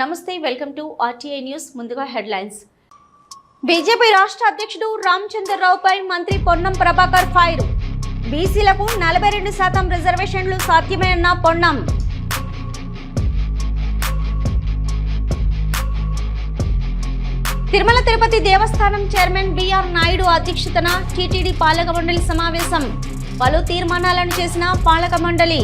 నమస్తే welcome to RTI news. ముందుగా headlines. BJP రాష్ట్ర అధ్యక్షుడు రామచంద్రరావుపై మంత్రి పొన్నం ప్రభాకర్ ఫైర్. బీసీలకు నలభై రెండు శాతం రిజర్వేషన్లు సాధ్యమేనన్న పొన్నం. తిరుమల తిరుపతి దేవస్థానం చైర్మన్ బిఆర్ నాయుడు అధ్యక్షతన టీటీడీ పాలక మండలి సమావేశం. పలు తీర్మానాలను చేసిన పాలక మండలి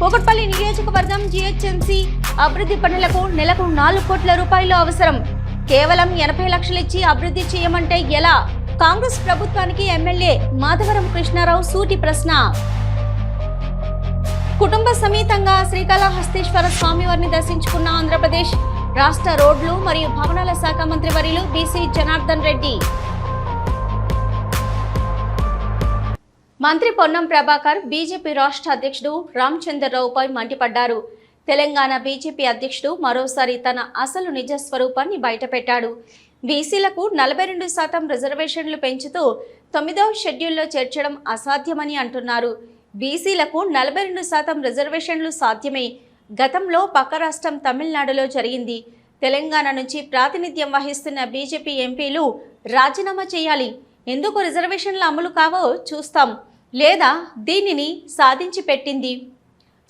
కూకట్పల్లి నియోజకవర్గం జీహెచ్ఎంసీ అభివృద్ధి పనులకు నెలకు నాలుగు కోట్ల రూపాయలు అవసరం. కేవలం ఎనభై లక్షలిచ్చి అభివృద్ధి చేయమంటే ఎలా? కాంగ్రెస్ ప్రభుత్వానికి ఎమ్మెల్యే మాధవరం కృష్ణారావు సూటి ప్రశ్న. కుటుంబ సమేతంగా శ్రీకాళహస్తీశ్వర స్వామివారిని దర్శించుకున్న ఆంధ్రప్రదేశ్ రాష్ట్ర రోడ్లు మరియు భవనాల శాఖ మంత్రి వర్యులు బీసీ జనార్దన్ రెడ్డి. మంత్రి పొన్నం ప్రభాకర్ బీజేపీ రాష్ట్ర అధ్యక్షుడు రామచంద్రరావుపై మండిపడ్డారు. తెలంగాణ బీజేపీ అధ్యక్షుడు మరోసారి తన అసలు నిజ స్వరూపాన్ని బయటపెట్టాడు. బీసీలకు నలభై రెండు శాతం రిజర్వేషన్లు పెంచుతూ తొమ్మిదవ షెడ్యూల్లో చేర్చడం అసాధ్యమని అంటున్నారు. బీసీలకు నలభై రెండు శాతం రిజర్వేషన్లు సాధ్యమే. గతంలో పక్క రాష్ట్రం తమిళనాడులో జరిగింది. తెలంగాణ నుంచి ప్రాతినిధ్యం వహిస్తున్న బీజేపీ ఎంపీలు రాజీనామా చేయాలి. ఎందుకు రిజర్వేషన్లు అమలు కావో చూస్తాం. లేదా దీనిని సాధించి పెట్టింది?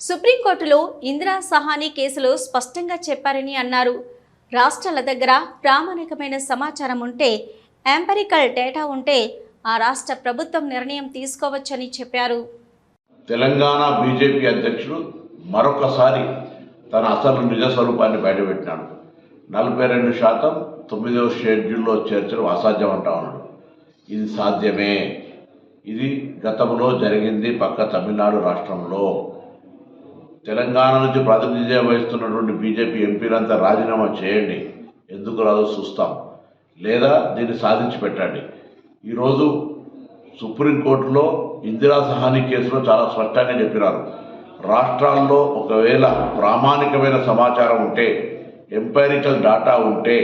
సుప్రీంకోర్టులో ఇందిరా సహానీ కేసులో స్పష్టంగా చెప్పారని అన్నారు. రాష్ట్రాల దగ్గర ప్రామాణికమైన సమాచారం ఉంటే ఎంపరికల్ డేటా ఉంటే ఆ రాష్ట్ర ప్రభుత్వం నిర్ణయం తీసుకోవచ్చని చెప్పారు. తెలంగాణ బీజేపీ అధ్యక్షుడు మరొకసారి తన అసలు నిజ స్వరూపాన్ని బయటపెట్టినాడు. నలభై రెండు శాతం తొమ్మిదవ షెడ్యూల్లో చేర్చడం అసాధ్యం అంటా ఉన్నాడు. ఇది సాధ్యమే. ఇది గతంలో జరిగింది పక్క తమిళనాడు రాష్ట్రంలో. తెలంగాణ నుంచి ప్రాతినిధ్యం వహిస్తున్నటువంటి బీజేపీ ఎంపీలంతా రాజీనామా చేయండి. ఎందుకు రాదో చూస్తాం. లేదా దీన్ని సాధించి పెట్టండి. ఈరోజు సుప్రీంకోర్టులో ఇందిరా సహాని కేసులో చాలా స్పష్టంగా చెప్పినారు. రాష్ట్రాల్లో ఒకవేళ ప్రామాణికమైన సమాచారం ఉంటే ఎంపైరికల్ డాటా ఉంటే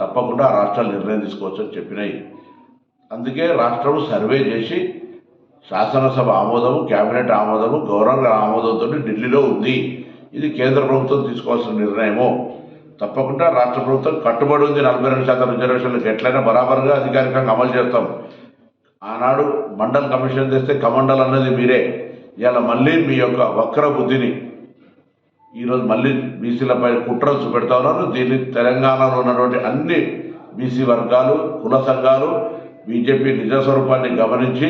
తప్పకుండా రాష్ట్రాలు నిర్ణయం తీసుకోవచ్చు అని చెప్పినాయి. అందుకే రాష్ట్రం సర్వే చేసి శాసనసభ ఆమోదము కేబినెట్ ఆమోదము గౌరవంగా ఆమోదంతో ఢిల్లీలో ఉంది. ఇది కేంద్ర ప్రభుత్వం తీసుకోవాల్సిన నిర్ణయము. తప్పకుండా రాష్ట్ర ప్రభుత్వం కట్టుబడి ఉంది. నలభై రెండు శాతం రిజర్వేషన్లకు ఎట్లయినా బరాబర్గా అధికారికంగా అమలు చేస్తాం. ఆనాడు మండల్ కమిషన్ చేస్తే కమండల్ అన్నది మీరే. ఇలా మళ్ళీ మీ యొక్క వక్ర బుద్ధిని ఈరోజు మళ్ళీ బీసీలపై కుట్రలు చూపెడతా ఉన్నారు. దీన్ని తెలంగాణలో ఉన్నటువంటి అన్ని బీసీ వర్గాలు కుల సంఘాలు బీజేపీ నిజస్వరూపాన్ని గమనించి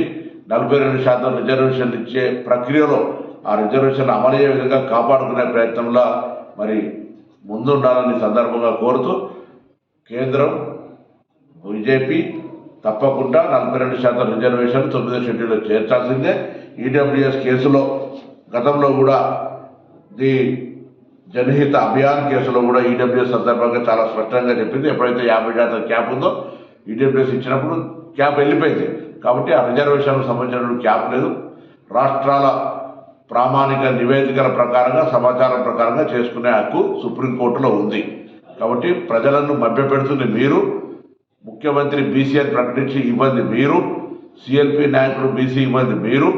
నలభై రెండు శాతం రిజర్వేషన్లు ఇచ్చే ప్రక్రియలో ఆ రిజర్వేషన్ అమలయ్యే విధంగా కాపాడుకునే ప్రయత్నంలో మరి ముందుండాలని సందర్భంగా కోరుతూ కేంద్రం బీజేపీ తప్పకుండా నలభై రెండు శాతం రిజర్వేషన్ తొమ్మిదో షెడ్యూల్లో చేర్చాల్సిందే. ఈడబ్ల్యూఎస్ కేసులో గతంలో కూడా ది జనహిత అభియాన్ కేసులో కూడా ఈడబ్ల్యూఎస్ సందర్భంగా చాలా స్పష్టంగా చెప్పింది. ఎప్పుడైతే యాభై శాతం క్యాప్ ఉందో ఈడబ్ల్యూఎస్ ఇచ్చినప్పుడు క్యాప్ వెళ్ళిపోయింది. కాబట్టి ఆ రిజర్వేషన్కు సంబంధించిన క్యాప్ లేదు. రాష్ట్రాల ప్రామాణిక నివేదికల ప్రకారంగా సమాచారం ప్రకారంగా చేసుకునే హక్కు సుప్రీంకోర్టులో ఉంది. కాబట్టి ప్రజలను మభ్యపెడుతుంది మీరు. ముఖ్యమంత్రి బీసీ అని ప్రకటించి ఇబ్బంది మీరు. సిఎల్పి నాయకుడు బీసీ ఇబ్బంది మీరు.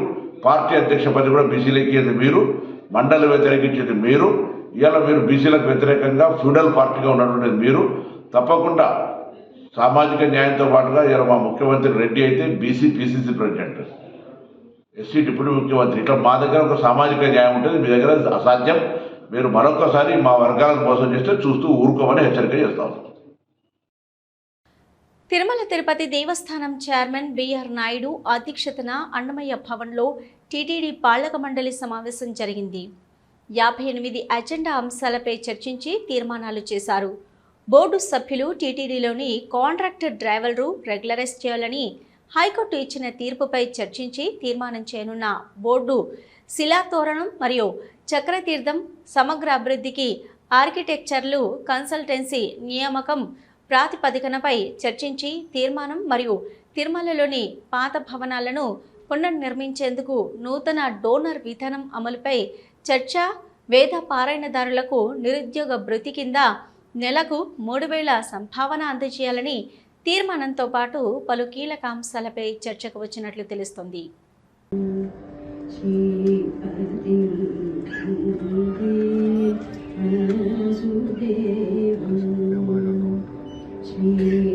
పార్టీ అధ్యక్ష పది కూడా బీసీలు ఇవ్వండి మీరు. మండలి వ్యతిరేకించేది మీరు. ఇవాళ మీరు బీసీలకు వ్యతిరేకంగా ఫ్యూడల్ పార్టీగా ఉన్నటువంటిది మీరు. తప్పకుండా సామాజిక న్యాయంతో పాటుగా ఇలా మా ముఖ్యమంత్రి రెడ్డి అయితే BC PCC president SC deputy ముఖ్యమంత్రి. ఇట్లా మా దగ్గర ఒక సామాజిక న్యాయం ఉంటుంది మీ దగ్గర అసాధ్యం. మీరు మరొకసారి మా వర్గాలను మోసం చేస్తే చూస్తూ ఊరుకోమని హెచ్చరిక చేస్తాం. తిరుమల తిరుపతి దేవస్థానం చైర్మన్ బిఆర్ నాయుడు అధ్యక్షతన అన్నమయ్య భవన్లో టీటీడీ పాలక మండలి సమావేశం జరిగింది. యాభై ఎనిమిది అజెండా అంశాలపై చర్చించి తీర్మానాలు చేశారు. బోర్డు సభ్యులు టీటీడీలోని కాంట్రాక్టర్ డ్రైవర్లు రెగ్యులరైజ్ చేయాలని హైకోర్టు ఇచ్చిన తీర్పుపై చర్చించి తీర్మానం చేయనున్న బోర్డు శిలాతోరణం మరియు చక్రతీర్థం సమగ్ర అభివృద్ధికి ఆర్కిటెక్చర్లు కన్సల్టెన్సీ నియామకం ప్రాతిపదికనపై చర్చించి తీర్మానం మరియు తిరుమలలోని పాత భవనాలను పునర్నిర్మించేందుకు నూతన డోనర్ విధానం అమలుపై చర్చ వేద పారాయణదారులకు నిరుద్యోగ భృతి కింద నెలకు మూడు వేల సంభావన అందజేయాలని తీర్మానంతో పాటు పలు కీలక అంశాలపై చర్చకు వచ్చినట్లు తెలుస్తోంది. శ్రీ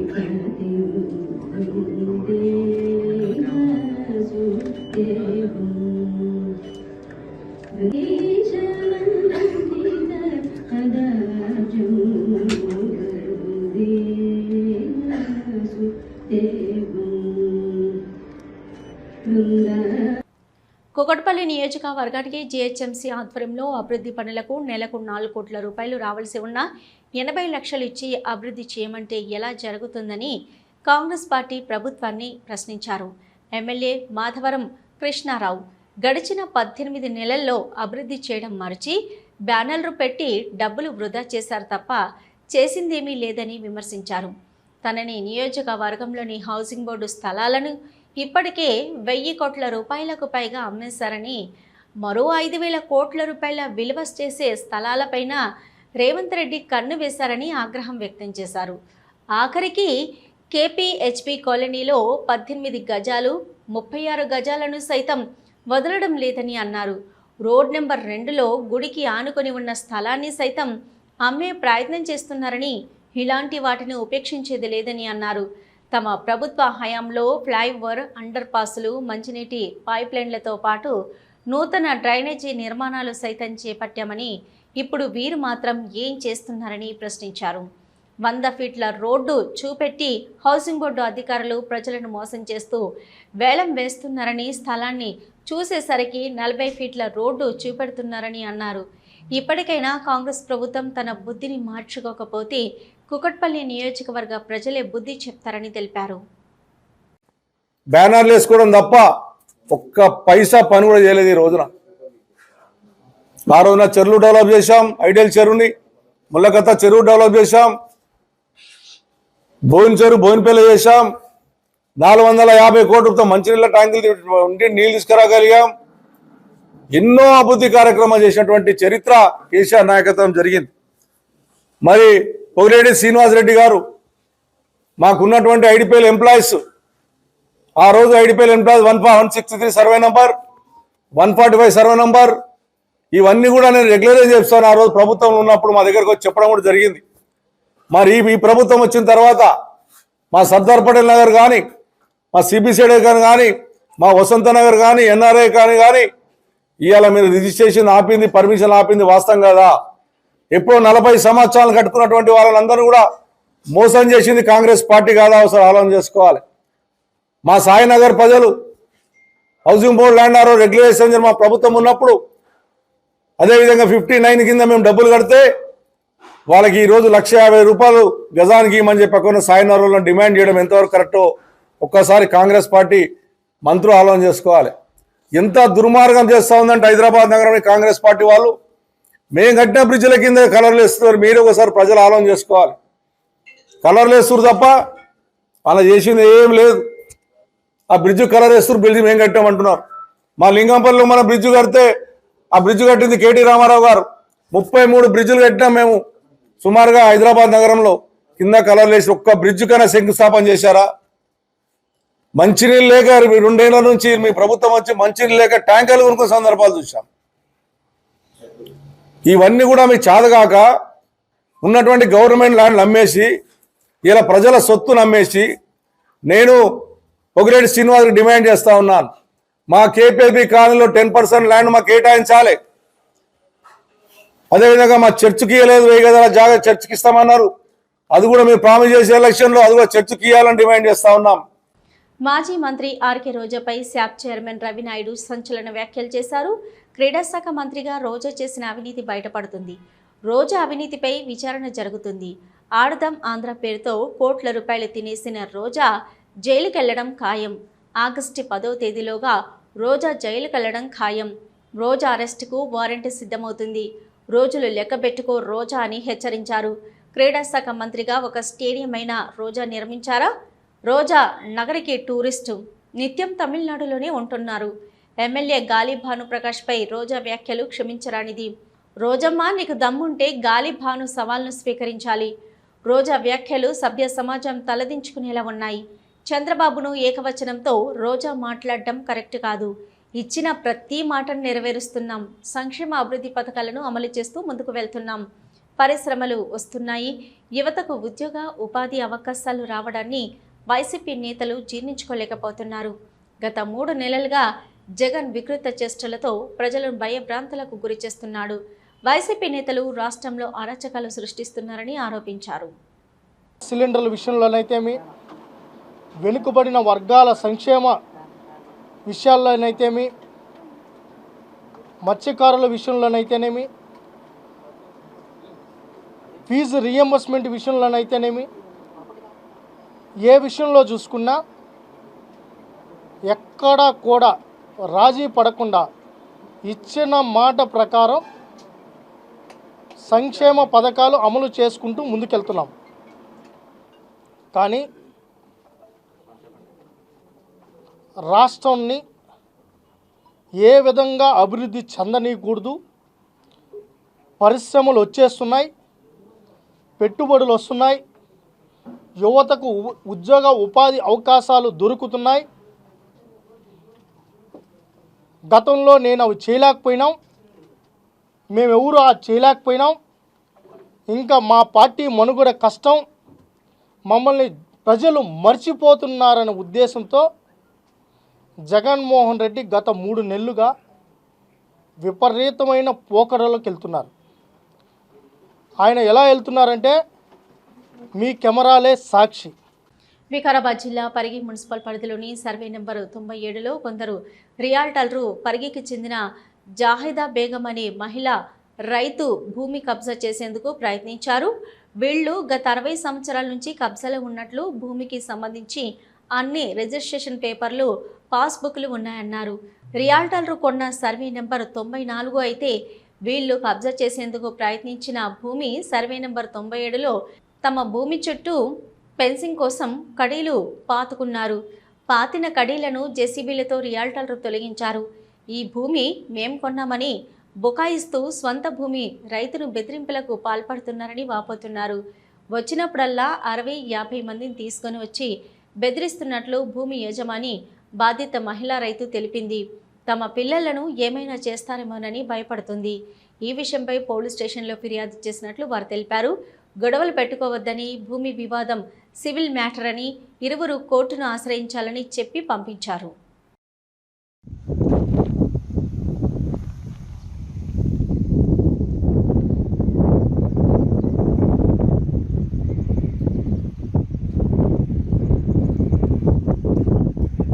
కుకట్పల్లి నియోజకవర్గానికి జీహెచ్ఎంసీ ఆధ్వర్యంలో అభివృద్ధి పనులకు నెలకు నాలుగు కోట్ల రూపాయలు రావాల్సి ఉన్న ఎనభై లక్షలు ఇచ్చి అభివృద్ధి చేయమంటే ఎలా జరుగుతుందని కాంగ్రెస్ పార్టీ ప్రభుత్వాన్ని ప్రశ్నించారు. ఎమ్మెల్యే మాధవరం కృష్ణారావు గడిచిన పద్దెనిమిది నెలల్లో అభివృద్ధి చేయడం మరచి బ్యానర్లు పెట్టి డబ్బులు వృధా చేశారు తప్ప చేసిందేమీ లేదని విమర్శించారు. తనని నియోజకవర్గంలోని హౌసింగ్ బోర్డు స్థలాలను ఇప్పటికే వెయ్యి కోట్ల రూపాయలకు పైగా అమ్మేశారని మరో ఐదు వేల కోట్ల రూపాయల విలువ చేసే స్థలాలపైన రేవంత్ రెడ్డి కన్ను వేశారని ఆగ్రహం వ్యక్తం చేశారు. ఆఖరికి కేపీహెచ్పి కాలనీలో పద్దెనిమిది గజాలు ముప్పై ఆరు గజాలను సైతం వదలడం లేదని అన్నారు. రోడ్ నెంబర్ రెండులో గుడికి ఆనుకొని ఉన్న స్థలాన్ని సైతం అమ్మే ప్రయత్నం చేస్తున్నారని ఇలాంటి వాటిని ఉపేక్షించేది లేదని అన్నారు. తమ ప్రభుత్వ హయాంలో ఫ్లైఓవర్ అండర్ పాసులు మంచినీటి పైప్లైన్లతో పాటు నూతన డ్రైనేజీ నిర్మాణాలు సైతం చేపట్టామని ఇప్పుడు వీరు మాత్రం ఏం చేస్తున్నారని ప్రశ్నించారు. వంద ఫీట్ల రోడ్డు చూపెట్టి హౌసింగ్ బోర్డు అధికారులు ప్రజలను మోసం చేస్తూ వేలం వేస్తున్నారని స్థలాన్ని చూసేసరికి నలభై ఫీట్ల రోడ్డు చూపెడుతున్నారని అన్నారు. ఇప్పటికైనా కాంగ్రెస్ ప్రభుత్వం తన బుద్ధిని మార్చుకోకపోతే కుకట్పల్లి నియోజకవర్గ ప్రజలే బుద్ధి చెప్తారని తెలిపారు. బ్యానర్లు వేసుకోవడం తప్ప ఒక్క పైసా పని కూడా చేయలేదు ఈ రోజున. ఆ రోజున చెరువులు డెవలప్ చేశాం ఐడియల్ చెరువుని ముళ్ళకత్త చెరువు డెవలప్ చేశాం బోయిన చెరువు బోయినపల్లి చేశాం నాలుగు వందల యాభై కోట్లతో మంచినీళ్ళ ట్యాంకులు ఉండి నీళ్ళు తీసుకురాగలిగాం. ఎన్నో అభివృద్ధి కార్యక్రమాలు చేసినటువంటి చరిత్ర కేసీఆర్ నాయకత్వం జరిగింది. మరి పొగిరెడ్డి శ్రీనివాసరెడ్డి గారు మాకున్నటువంటి ఐడిపిఎల్ ఎంప్లాయీస్. ఆ రోజు IDPL employees one one sixty three survey number one forty five survey number. ఇవన్నీ కూడా నేను రెగ్యులరైజ్ చేస్తాను ఆ రోజు ప్రభుత్వం ఉన్నప్పుడు మా దగ్గరకు వచ్చి చెప్పడం కూడా జరిగింది. మరి ఈ- ప్రభుత్వం వచ్చిన తర్వాత మా సర్దార్ పటేల్ నగర్ కానీ మా సిబిసిడి గారు కానీ మా వసంత నగర్ కానీ ఎన్ఆర్ఐ కానీ కానీ ఇవాళ మీరు రిజిస్ట్రేషన్ ఆపింది పర్మిషన్ ఆపింది వాస్తవం కదా. ఎప్పుడో నలభై సంవత్సరాలు కట్టుకున్నటువంటి వాళ్ళందరూ కూడా మోసం చేసింది కాంగ్రెస్ పార్టీ కాదా అవసరం ఆలోచన చేసుకోవాలి. మా సాయినగర్ ప్రజలు హౌసింగ్ బోర్డు ల్యాండ్ ఆరో రెగ్యులేషన్ మా ప్రభుత్వం ఉన్నప్పుడు అదేవిధంగా ఫిఫ్టీ నైన్ కింద మేము డబ్బులు కడితే వాళ్ళకి ఈరోజు లక్ష యాభై రూపాయలు గజానికి ఇవ్వమని చెప్పకుండా సాయినగర్లో డిమాండ్ చేయడం ఎంతవరకు కరెక్టో ఒక్కసారి కాంగ్రెస్ పార్టీ మంత్రులు ఆలోచన చేసుకోవాలి. ఎంత దుర్మార్గం చేస్తా ఉందంటే హైదరాబాద్ నగరంలో కాంగ్రెస్ పార్టీ వాళ్ళు మేము కట్టిన బ్రిడ్జ్ల కింద కలర్లు వేస్తున్నారు. మీరు ఒకసారి ప్రజలు ఆలోచన చేసుకోవాలి. కలర్లు వేస్తున్నారు తప్ప అలా చేసింది ఏం లేదు. ఆ బ్రిడ్జ్ కలర్ వేస్తున్నారు బ్రిడ్జ్ మేము కట్టామంటున్నారు మా లింగంపల్లిలో మన బ్రిడ్జ్ కడితే ఆ బ్రిడ్జ్ కట్టింది కేటీ రామారావు గారు. ముప్పై మూడు బ్రిడ్జ్లు కట్టినాం మేము. సుమారుగా హైదరాబాద్ నగరంలో కింద కలర్లు వేసి ఒక్క బ్రిడ్జ్ కన్నా శంకుస్థాపన చేశారా? మంచినీళ్ళు లేక రెండేళ్ళ నుంచి మీ ప్రభుత్వం వచ్చి మంచినీళ్ళు లేక ట్యాంకర్లు కొనుక్కునే సందర్భాలు చూసాం ఇవన్నీ కూడా మీకు చాదగాక ఉన్నటువంటి గవర్నమెంట్ ల్యాండ్లు అమ్మేసి ఇలా ప్రజల సొత్తును అమ్మేసి నేను పొగిరెడ్డి శ్రీనివాస్కి డిమాండ్ చేస్తా ఉన్నాను. మా కేపీఎల్బి కాలనీలో టెన్ పర్సెంట్ ల్యాండ్ మాకు కేటాయించాలి. అదేవిధంగా మా చర్చికి ఇవ్వలేదు వెయ్యి గదాల జాగా చర్చికి ఇస్తామన్నారు. అది కూడా మేము ప్రామిస్ చేసే ఎలక్షన్లో అది కూడా చర్చికి ఇవ్వాలని డిమాండ్ చేస్తా ఉన్నాం. మాజీ మంత్రి ఆర్కే రోజాపై శాప్ చైర్మన్ రవినాయుడు సంచలన వ్యాఖ్యలు చేశారు. క్రీడాశాఖ మంత్రిగా రోజా చేసిన అవినీతి బయటపడుతుంది. రోజా అవినీతిపై విచారణ జరుగుతుంది. ఆడదాం ఆంధ్ర పేరుతో కోట్ల రూపాయలు తినేసిన రోజా జైలుకెళ్ళడం ఖాయం. ఆగస్టు పదో తేదీలోగా రోజా జైలుకెళ్ళడం ఖాయం. రోజా అరెస్టుకు వారెంట్ సిద్ధమవుతుంది. రోజులు లెక్కబెట్టుకో రోజా అని హెచ్చరించారు. క్రీడాశాఖ మంత్రిగా ఒక స్టేడియం అయిన రోజా నిర్మించారా? రోజా నగరికి టూరిస్టు. నిత్యం తమిళనాడులోనే ఉంటున్నారు. ఎమ్మెల్యే గాలి భానుప్రకాష్పై రోజా వ్యాఖ్యలు క్షమించరానిది. రోజమ్మ నీకు దమ్ముంటే గాలి భాను సవాల్ను స్వీకరించాలి. రోజా వ్యాఖ్యలు సభ్య సమాజం తలదించుకునేలా ఉన్నాయి. చంద్రబాబును ఏకవచనంతో రోజా మాట్లాడడం కరెక్ట్ కాదు. ఇచ్చిన ప్రతి మాటను నెరవేరుస్తున్నాం. సంక్షేమ అభివృద్ధి పథకాలను అమలు చేస్తూ ముందుకు వెళ్తున్నాం. పరిశ్రమలు వస్తున్నాయి. యువతకు ఉద్యోగ ఉపాధి అవకాశాలు రావడాన్ని వైసీపీ నేతలు జీర్ణించుకోలేకపోతున్నారు. గత మూడు నెలలుగా జగన్ వికృత చేష్టలతో ప్రజలను భయభ్రాంతులకు గురి చేస్తున్నాడు. వైసీపీ నేతలు రాష్ట్రంలో అరాచకాలు సృష్టిస్తున్నారని ఆరోపించారు. సిలిండర్ల విషయంలోనైతేమి వెనుకబడిన వర్గాల సంక్షేమ విషయాల్లోనైతేమి మత్స్యకారుల విషయంలోనైతేనేమి ఫీజు రియంబర్స్మెంట్ విషయంలోనైతేనేమి ఏ విషయంలో చూసుకున్నా ఎక్కడా కూడా రాజీ పడకుండా ఇచ్చిన మాట ప్రకారం సంక్షేమ పథకాలు అమలు చేసుకుంటూ ముందుకెళ్తున్నాం. కానీ రాష్ట్రాన్ని ఏ విధంగా అభివృద్ధి చెందనీయకూడదు పరిశ్రమలు వచ్చేస్తున్నాయి పెట్టుబడులు వస్తున్నాయి యువతకు ఉ- ఉద్యోగ ఉపాధి అవకాశాలు దొరుకుతున్నాయి గతంలో నేను అవి చేయలేకపోయినాం. మేమెవరు ఆ చేయలేకపోయినాం. ఇంకా మా పార్టీ మనుగడ కష్టం. మమ్మల్ని ప్రజలు మర్చిపోతున్నారనే ఉద్దేశంతో జగన్మోహన్ రెడ్డి గత మూడు నెలలుగా విపరీతమైన పోకడలోకి వెళ్తున్నారు. ఆయన ఎలా వెళ్తున్నారంటే మీ కెమెరాలే సాక్షి. వికారాబాద్ జిల్లా పరిగి మున్సిపల్ పరిధిలోని సర్వే నెంబర్ తొంభై ఏడులో కొందరు రియాల్టర్లు పరిగికి చెందిన జాహిదా బేగం అనే మహిళ రైతు భూమి కబ్జా చేసేందుకు ప్రయత్నించారు. వీళ్ళు గత అరవై సంవత్సరాల నుంచి కబ్జాలో ఉన్నట్లు భూమికి సంబంధించి అన్ని రిజిస్ట్రేషన్ పేపర్లు పాస్బుక్లు ఉన్నాయన్నారు. రియాల్టర్లు కొన్న సర్వే నెంబర్ తొంభై నాలుగు అయితే వీళ్ళు కబ్జా చేసేందుకు ప్రయత్నించిన భూమి సర్వే నెంబర్ తొంభై ఏడులో తమ భూమి చుట్టూ ఫెన్సింగ్ కోసం కడీలు పాతుకున్నారు. పాతిన కడీలను జెసిబీలతో రియాల్టర్లు తొలగించారు. ఈ భూమి మేం కొన్నామని బుకాయిస్తూ స్వంత భూమి రైతును బెదిరింపులకు పాల్పడుతున్నారని వాపోతున్నారు. వచ్చినప్పుడల్లా అరవై యాభై మందిని తీసుకొని వచ్చి బెదిరిస్తున్నట్లు భూమి యజమాని బాధిత మహిళా రైతు తెలిపింది. తమ పిల్లలను ఏమైనా చేస్తారేమోనని భయపడుతుంది. ఈ విషయంపై పోలీస్ స్టేషన్లో ఫిర్యాదు చేసినట్లు వారు తెలిపారు. గొడవలు పెట్టుకోవద్దని భూమి వివాదం సివిల్ మ్యాటర్ అని ఇరువురు కోర్టును ఆశ్రయించాలని చెప్పి పంపించారు.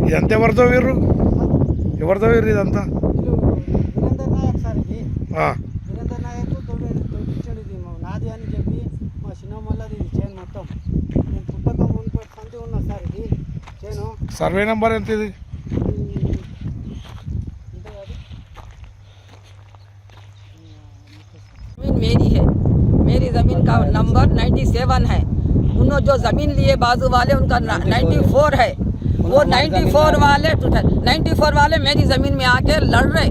ఇదంతా ఎవరితో వీర్రు ఎవరితో వీర్రు ఇదంతా? సర్వే నెంబర్ ఎంత ఇది ఈ- ఇంతే కాదు जमीन मेरी है मेरी ज़मीन का नंबर 97 है उन्होंने जो ज़मीन लिए बाजू वाले उनका 94 है वो 94 वाले 94 वाले मेरी ज़मीन में आके लड़ रहे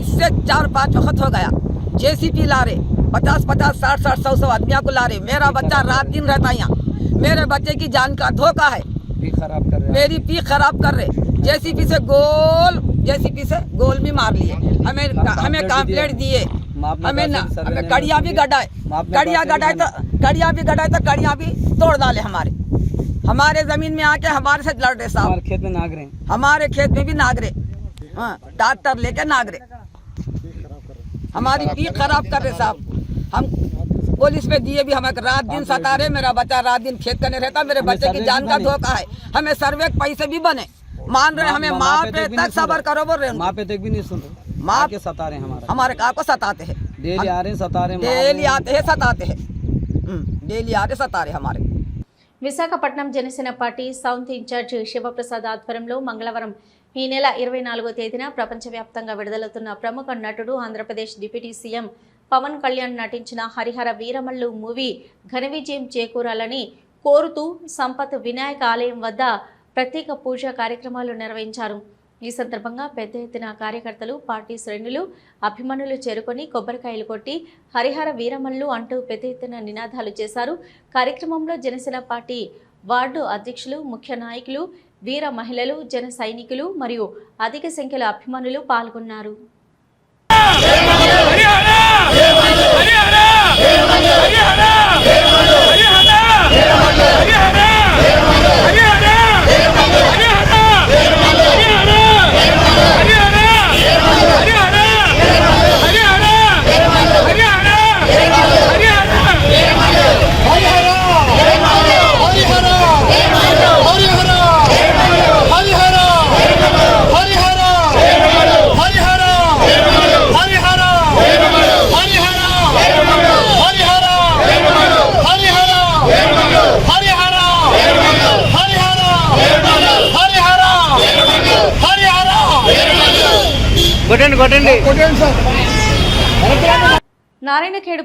इससे चार पाँच वक्त हो गया जेसीपी ला रहे पचास पचास साठ साठ सौ सौ आदमियों को ला रहे मेरा बच्चा रात दिन रहता यहाँ मेरे बच्चे की जान का धोखा है मेरी पी खराब कर रहे। जेसीपी से गोल जेसीपी से गोल भी मार लिए। हमें हमें कंप्लेंट दिए। हमें न, हमें कड़िया भी गड़ाए। कड़िया गड़ाए तो कड़िया भी गड़ाए तो कड़िया भी तोड़ डाले हमारे। हमारे ज़मीन में आके हमारे से लड़ रहे साहब। खेत में नागरे हमारे खेत में भी नागरे हाँ डॉक्टर लेके नागरे हमारी पी खराब कर रहे साहब। हम पुलिस पे दिए भी हमें रात दिन सता रहे मेरा बच्चा रात दिन खेत करने रहता मेरे बच्चे की जान का धोखा है हमें सर्वे के पैसे भी बने मान रहे हमें माँ पे तक सबर करो बोल रहे माँ पे तक भी नहीं सुन रहे माँ के सता रहे हैं हमारा हमारे का को सताते हैं डेली आ रहे हैं सता रहे हैं मार डेली रहे हैं। आते हैं सताते हैं हम्म, डेली आते सता रहे हमारे Visakhapatnam Janasena party south incharge Sivaprasad ఆధ్వర్యంలో మంగళవారం ఈ నెల ఇరవై నాలుగో తేదీన ప్రపంచవ్యాప్తంగా విడుదలవుతున్న ప్రముఖ నటుడు ఆంధ్రప్రదేశ్ డిప్యూటీ సీఎం పవన్ కళ్యాణ్ నటించిన హరిహర వీరమల్లు మూవీ ఘన విజయం చేకూరాలని కోరుతూ సంపత్ వినాయక ఆలయం వద్ద ప్రత్యేక పూజా కార్యక్రమాలు నిర్వహించారు. ఈ సందర్భంగా పెద్ద ఎత్తున కార్యకర్తలు పార్టీ శ్రేణులు అభిమానులు చేరుకొని కొబ్బరికాయలు కొట్టి హరిహర వీరమల్లు అంటూ పెద్ద ఎత్తున నినాదాలు చేశారు. కార్యక్రమంలో జనసేన పార్టీ వార్డు అధ్యక్షులు ముఖ్య నాయకులు వీర మహిళలు జన సైనికులు మరియు అధిక సంఖ్యలో అభిమానులు పాల్గొన్నారు.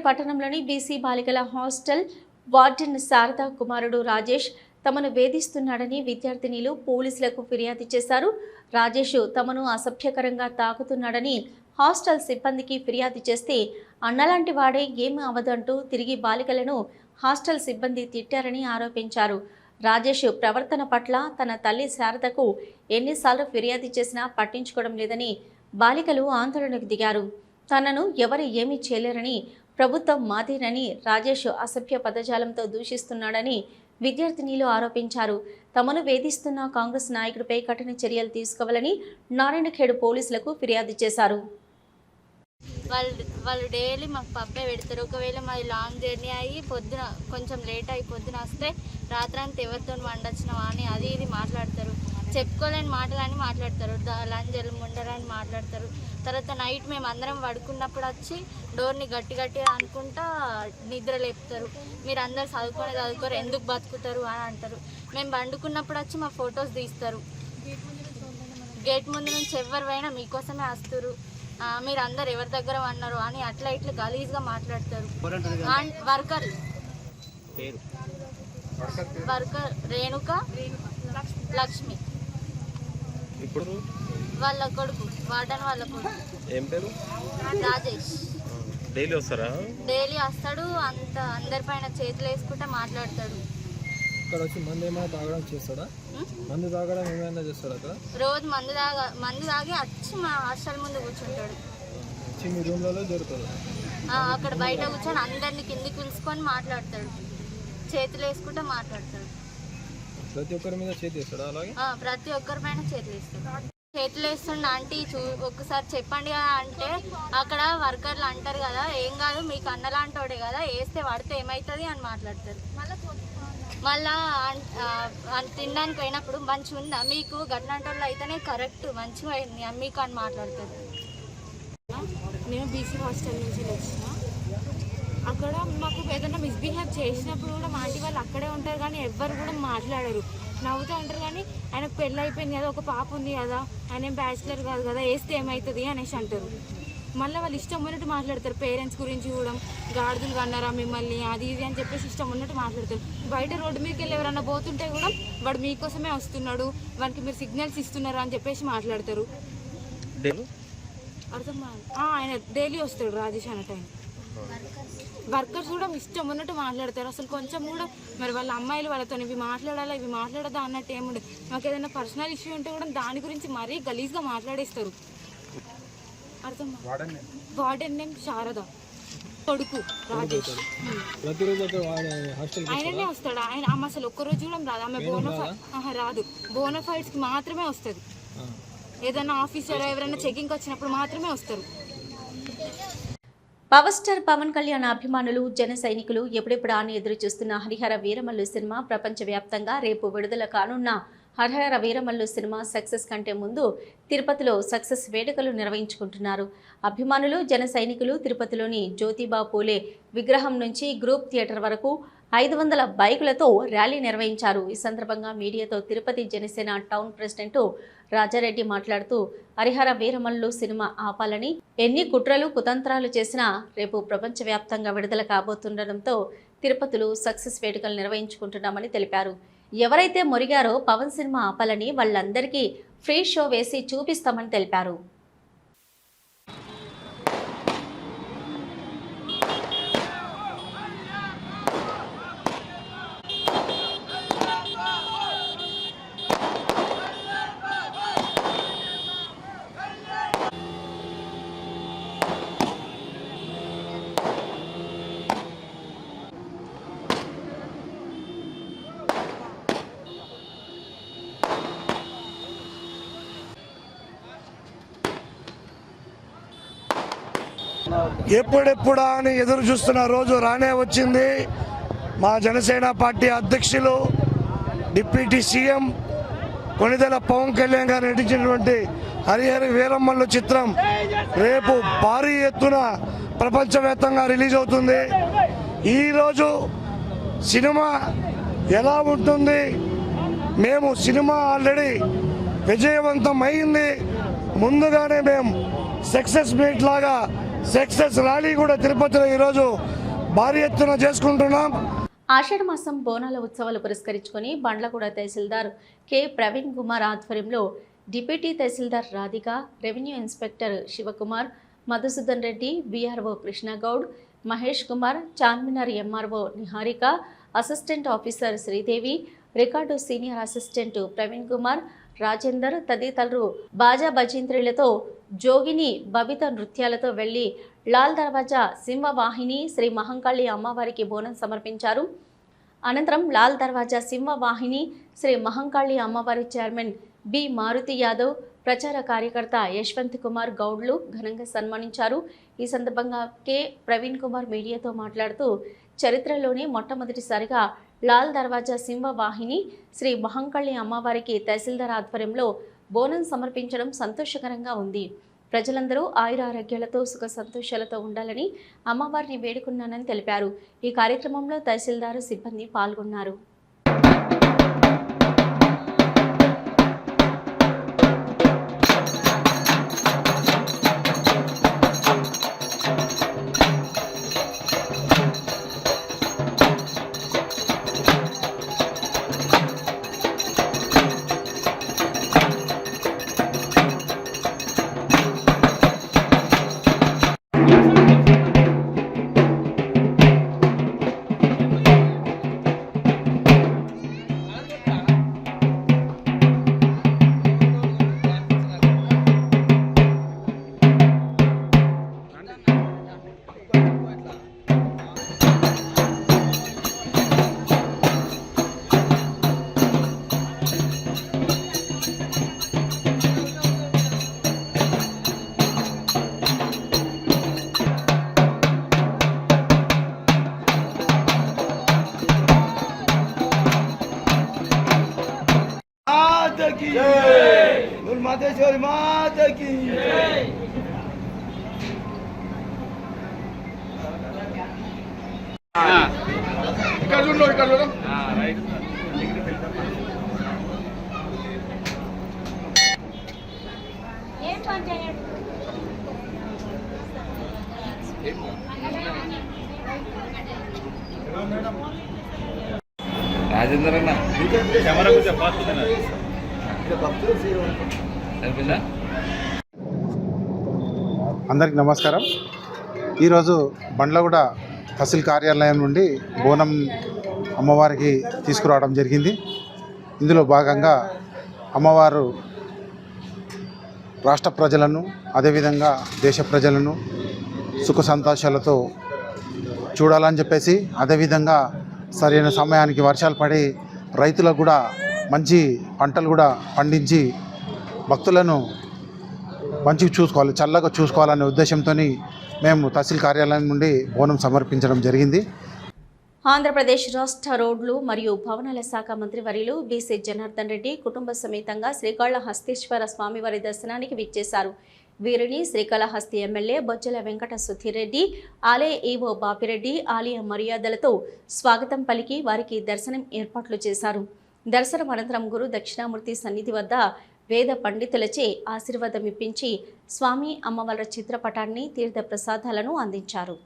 పట్టణంలోని బీసీ బాలికల హాస్టల్ వార్డెన్ శారదా కుమారుడు రాజేష్ తమను వేధిస్తున్నాడని విద్యార్థినిలు పోలీసులకు ఫిర్యాదు చేశారు. రాజేష్ తమను అసభ్యకరంగా తాకుతున్నాడని హాస్టల్ సిబ్బందికి ఫిర్యాదు చేస్తే అన్నలాంటి వాడే ఏమి అవదంటూ తిరిగి బాలికలను హాస్టల్ సిబ్బంది తిట్టారని ఆరోపించారు. రాజేష్ ప్రవర్తన పట్ల తన తల్లి శారదకు ఎన్నిసార్లు ఫిర్యాదు చేసినా పట్టించుకోవడం లేదని బాలికలు ఆందోళనకు దిగారు. తనను ఎవరు ఏమీ చేయలేరని ప్రభుత్వం మాదేనని రాజేష్ అసభ్య పదజాలంతో దూషిస్తున్నాడని విద్యార్థినిలు ఆరోపించారు. తమను వేధిస్తున్న కాంగ్రెస్ నాయకుడిపై కఠిన చర్యలు తీసుకోవాలని నారాయణఖేడ్ పోలీసులకు ఫిర్యాదు చేశారు. వాళ్ళు వాళ్ళు డైలీ మాకు పబ్బే పెడతారు. ఒకవేళ మాది లాంగ్ జర్నీ అయ్యి పొద్దున కొంచెం లేట్ అయ్యి పొద్దున వస్తే రాత్రంతా ఎవరితో వండొచ్చినావా అని అది ఇది మాట్లాడతారు. చెప్పుకోలేని మాటలని మాట్లాడతారు. లంజలు ముండలని మాట్లాడతారు. తర్వాత నైట్ మేము అందరం పడుకున్నప్పుడు వచ్చి డోర్ని గట్టి గట్టిగా అనుకుంటా నిద్ర లేపుతారు. మీరు అందరు చదువుకొని చదువుకోరు ఎందుకు బతుకుతారు అని అంటారు. మేము పండుకున్నప్పుడు వచ్చి మా ఫొటోస్ తీస్తారు. గేట్ ముందు నుంచి ఎవరు పోయినా మీకోసమే వస్తారు. మీరు అందరు ఎవరి దగ్గర అన్నారు అని అట్లా ఇట్లా గలీజ్గా మాట్లాడతారు. And worker. Worker Renuka Lakshmi. వాళ్ళ కొడుకు వార్డన్ వాళ్ళ కొడుకు. ఏం పేరు? రాజేష్. డైలీ వస్తారా? డైలీ వస్తాడు అంత అందరిపైన చేతులు వేసుకుంటే మాట్లాడతాడు. ఇక్కడ వచ్చి మందు ఏమైనా తాగడం చేస్తాడా? మందు తాగడం ఏమైనా చేస్తాడా అక్కడ? రోజు మందు తాగ మందు తాగి వచ్చి మా హాస్టల్ ముందు కూర్చుంటాడు. వచ్చి మీ రూమ్లలో అక్కడ బయట కూర్చొని అందరిని కిందికి పిలుచుకొని మాట్లాడతాడు. చేతులు వేసుకుంటే మాట్లాడతాడు. ప్రతి ఒక్కరి మీద చేతి వేస్తాడా అలాగే? ఆ, ప్రతి ఒక్కరి పైన చేతులు వేస్తాడు. చేతులు వేస్తుండ ఆంటీ చూ ఒక్కసారి చెప్పండి కదా అంటే అక్కడ వర్కర్లు అంటారు కదా ఏం కాదు మీకు అన్నలాంటోడే కదా వేస్తే పడితే ఏమవుతుంది అని మాట్లాడతారు. మళ్ళా తినడానికి పోయినప్పుడు మంచిగా ఉందా మీకు గట్లాంటోళ్ళు అయితేనే కరెక్ట్ మంచిగా అయింది మీకు అని మాట్లాడతారు. నేను బీసీ హాస్టల్ నుంచి వచ్చిన. అక్కడ మాకు ఏదైనా మిస్బిహేవ్ చేసినప్పుడు కూడా మా ఆంటీ వాళ్ళు అక్కడే ఉంటారు కానీ ఎవ్వరు కూడా మాట్లాడరు. నవ్వుతూ ఉంటారు కానీ ఆయనకు పెళ్ళి అయిపోయింది కదా ఒక పాప ఉంది కదా ఆయన ఏం బ్యాచిలర్ కాదు కదా వేస్తే ఏమవుతుంది అనేసి అంటారు. మళ్ళీ వాళ్ళు ఇష్టం ఉన్నట్టు మాట్లాడతారు పేరెంట్స్ గురించి కూడా గాడిదలు కన్నారా మిమ్మల్ని అది ఇది అని చెప్పేసి ఇష్టం ఉన్నట్టు మాట్లాడతారు. బయట రోడ్డు మీదకి వెళ్ళి ఎవరన్నా పోతుంటే కూడా వాడు మీకోసమే వస్తున్నాడు వానికి మీరు సిగ్నల్స్ ఇస్తున్నారు అని చెప్పేసి మాట్లాడతారు. అర్థం ఆయన డైలీ వస్తాడు రాజేష్ అన్న టైం వర్కర్స్ కూడా ఇష్టం ఉన్నట్టు మాట్లాడతారు. అసలు కొంచెం కూడా మరి వాళ్ళ అమ్మాయిలు వాళ్ళతో ఇవి మాట్లాడాలా ఇవి మాట్లాడదా అన్నట్టు ఏముండదు మాకు ఏదైనా పర్సనల్ ఇష్యూ ఉంటే కూడా దాని గురించి మరీ గలీజ్గా మాట్లాడేస్తారు. అర్థం. Warden name? శారద. కొడుకు రాజేష్. ఆయననే వస్తాడు? ఆయన ఆమె అసలు ఒక్కరోజు కూడా రాదు. ఆమె బోనఫై రాదు? బోనఫైడ్స్కి మాత్రమే వస్తుంది. ఏదైనా ఆఫీసర్ ఎవరైనా చెకింగ్ వచ్చినప్పుడు మాత్రమే వస్తారు. పవర్ స్టార్ పవన్ కళ్యాణ్ అభిమానులు జన సైనికులు ఎప్పుడెప్పుడా అని ఎదురు చూస్తున్న హరిహర వీరమల్లు సినిమా ప్రపంచవ్యాప్తంగా రేపు విడుదల కానున్న హరిహర వీరమల్లు సినిమా సక్సెస్ కంటే ముందు తిరుపతిలో సక్సెస్ వేడుకలు నిర్వహించుకుంటున్నారు. అభిమానులు జన సైనికులు తిరుపతిలోని జ్యోతిబా పూలే విగ్రహం నుంచి గ్రూప్ థియేటర్ వరకు ఐదు వందల బైకులతో ర్యాలీ నిర్వహించారు. ఈ సందర్భంగా మీడియాతో తిరుపతి జనసేన టౌన్ ప్రెసిడెంట్ రాజారెడ్డి మాట్లాడుతూ హరిహర వీరమల్లు సినిమా ఆపాలని ఎన్ని కుట్రలు కుతంత్రాలు చేసినా రేపు ప్రపంచవ్యాప్తంగా విడుదల కాబోతుండటంతో తిరుపతిలో సక్సెస్ వేడుకలు నిర్వహించుకుంటున్నామని తెలిపారు. ఎవరైతే మొరిగారో పవన్ సినిమా ఆపాలని వాళ్ళందరికీ ఫ్రీ షో వేసి చూపిస్తామని తెలిపారు. ఎప్పుడెప్పుడా అని ఎదురు చూస్తున్న రోజు రానే వచ్చింది. మా జనసేన పార్టీ అధ్యక్షులు డిప్యూటీ సీఎం కొనిదెల పవన్ కళ్యాణ్ గారు నటించినటువంటి హరిహరి వీరమ్మల్లు చిత్రం రేపు భారీ ఎత్తున ప్రపంచవ్యాప్తంగా రిలీజ్ అవుతుంది. ఈరోజు సినిమా ఎలా ఉంటుంది? మేము సినిమా ఆల్రెడీ విజయవంతం అయింది. ముందుగానే మేము సక్సెస్ మీట్ లాగా సక్సెస్ ర్యాలీ కూడా తిరుపతిలో ఈరోజు భారీ ఎత్తున చేసుకుంటున్నాం. ఆషాఢ మాసం బోనాల ఉత్సవాలు పురస్కరించుకొని బండ్లగూడ తహసీల్దార్ కె. ప్రవీణ్ కుమార్ ఆధ్వర్యంలో deputy tahsildar Radhika revenue inspector Shivakumar Madhusudan Reddy BRO Krishna Goud Mahesh Kumar Charminar MRO Niharika assistant officer Sridevi record senior assistant Praveen Kumar Rajender తదితరులు బాజా భజంత్రులతో జోగిని బబిత నృత్యాలతో వెళ్ళి లాల్ దర్వాజా సింహవాహిని శ్రీ మహంకాళి అమ్మవారికి బోనం సమర్పించారు. అనంతరం లాల్ దర్వాజా సింహవాహిని శ్రీ మహంకాళి అమ్మవారి చైర్మన్ బి మారుతి యాదవ్ ప్రచార కార్యకర్త యశ్వంత్ కుమార్ గౌడ్లు ఘనంగా సన్మానించారు. ఈ సందర్భంగా కె ప్రవీణ్ కుమార్ మీడియాతో మాట్లాడుతూ చరిత్రలోనే మొట్టమొదటిసారిగా లాల్ దర్వాజా సింహవాహిని శ్రీ మహంకళి అమ్మవారికి తహసీల్దార్ ఆధ్వర్యంలో బోనం సమర్పించడం సంతోషకరంగా ఉంది. ప్రజలందరూ ఆయురారోగ్యాలతో సుఖ సంతోషాలతో ఉండాలని అమ్మవారిని వేడుకున్నానని తెలిపారు. ఈ కార్యక్రమంలో తహసీల్దారు సిబ్బంది పాల్గొన్నారు. అందరికీ నమస్కారం. ఈరోజు బండ్లగూడ తహసీల్ కార్యాలయం నుండి బోనం అమ్మవారికి తీసుకురావడం జరిగింది. ఇందులో భాగంగా అమ్మవారు రాష్ట్ర ప్రజలను అదేవిధంగా దేశ ప్రజలను సుఖ సంతోషాలతో చూడాలని చెప్పేసి అదేవిధంగా సరైన సమయానికి వర్షాలు పడి రైతులకు కూడా మంచి పంటలు కూడా పండించి భక్తులను మంచిగా చూసుకోవాలి చల్లగా చూసుకోవాలనే ఉద్దేశంతో మేము తహసీల్ కార్యాలయం నుండి బోనం సమర్పించడం జరిగింది. ఆంధ్రప్రదేశ్ రాష్ట్ర రోడ్లు మరియు భవనాల శాఖ మంత్రి వర్యులు బీసీ జనార్దన్ రెడ్డి కుటుంబ సమేతంగా శ్రీకాళహస్తీశ్వర స్వామివారి దర్శనానికి విచ్చేశారు. వీరిని శ్రీకాళహస్తి ఎమ్మెల్యే బొజ్జల వెంకట సుధీరెడ్డి ఆలయ ఈవో బాపిరెడ్డి ఆలయ మర్యాదలతో స్వాగతం పలికి వారికి దర్శనం ఏర్పాట్లు చేశారు. దర్శనం అనంతరం గురు దక్షిణామూర్తి సన్నిధి వద్ద వేద పండితులచే ఆశీర్వాదం ఇప్పించి స్వామి అమ్మవార్ల చిత్రపటాన్ని తీర్థ ప్రసాదాలను అందించారు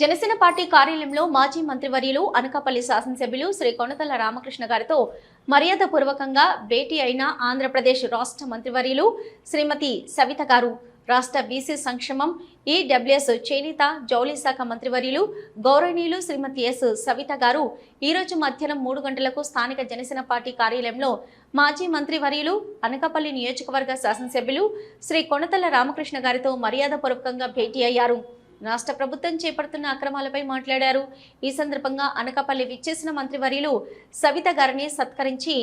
జనసేన పార్టీ కార్యాలయంలో మాజీ మంత్రివర్యులు అనకాపల్లి శాసనసభ్యులు శ్రీ కొనతల రామకృష్ణ గారితో మర్యాదపూర్వకంగా భేటీ అయిన ఆంధ్రప్రదేశ్ రాష్ట్ర మంత్రివర్యులు శ్రీమతి సవిత గారు. రాష్ట్ర బీసీ సంక్షేమం ఈడబ్ల్యూఎస్ చేనేత జౌళి శాఖ మంత్రివర్యులు గౌరవనీయులు శ్రీమతి ఎస్. సవిత గారు ఈరోజు మధ్యాహ్నం మూడు గంటలకు స్థానిక జనసేన పార్టీ కార్యాలయంలో మాజీ మంత్రివర్యులు అనకాపల్లి నియోజకవర్గ శాసనసభ్యులు శ్రీ కొనతల రామకృష్ణ గారితో మర్యాదపూర్వకంగా భేటీ అయ్యారు. రాష్ట్ర ప్రభుత్వం చేపడుతున్న అక్రమాలపై మాట్లాడారు. ఈ సందర్భంగా అనకాపల్లి విచ్చేసిన మంత్రివర్యులు సవిత గారిని సత్కరించి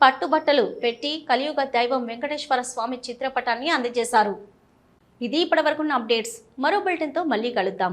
పట్టుబట్టలు పెట్టి కలియుగ దైవం వెంకటేశ్వర స్వామి చిత్రపటాన్ని అందజేశారు. ఇది ఇప్పటివరకున్న అప్డేట్స్. మరో బులెటిన్తో మళ్ళీ కలుద్దాం.